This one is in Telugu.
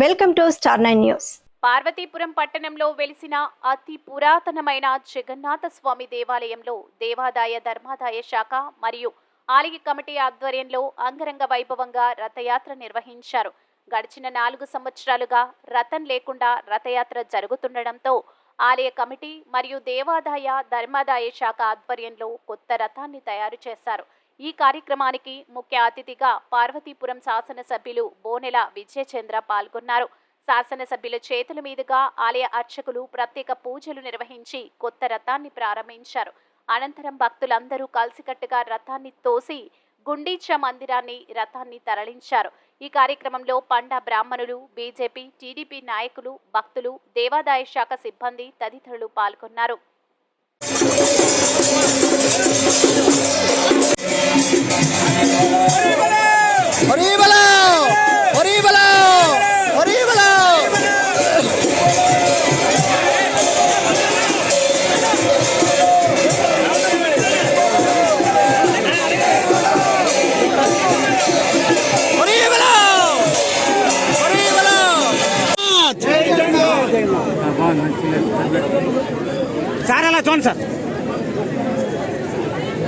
Welcome to star nine news. Parvathipuram పట్టణంలో వెలిసిన అతి పురాతనమైన జగన్నాథ స్వామి దేవాలయంలో దేవాదాయ ధర్మాదాయ శాఖ మరియు ఆలయ కమిటీ ఆధ్వర్యంలో అంగరంగ వైభవంగా రథయాత్ర నిర్వహించారు. గడిచిన నాలుగు సంవత్సరాలుగా రథం లేకుండా రథయాత్ర జరుగుతుండటంతో ఆలయ కమిటీ మరియు దేవాదాయ ధర్మాదాయ శాఖ ఆధ్వర్యంలో కొత్త రథాన్ని తయారు చేశారు. ఈ కార్యక్రమానికి ముఖ్య అతిథిగా పార్వతీపురం శాసనసభ్యులు బోనెల విజయచంద్ర పాల్గొన్నారు. శాసనసభ్యుల చేతుల మీదుగా ఆలయ అర్చకులు ప్రత్యేక పూజలు నిర్వహించి కొత్త రథాన్ని ప్రారంభించారు. అనంతరం భక్తులందరూ కలిసికట్టుగా రథాన్ని తోసి గుండీచ మందిరాన్ని రథాన్ని తరలించారు. ఈ కార్యక్రమంలో పండ బ్రాహ్మణులు బీజేపీ టీడీపీ నాయకులు భక్తులు దేవాదాయ శాఖ సిబ్బంది తదితరులు పాల్గొన్నారు. হরি বলো হরি বলো হরি বলো হরি বলো হরি বলো సార్ అలా చూడండి సార్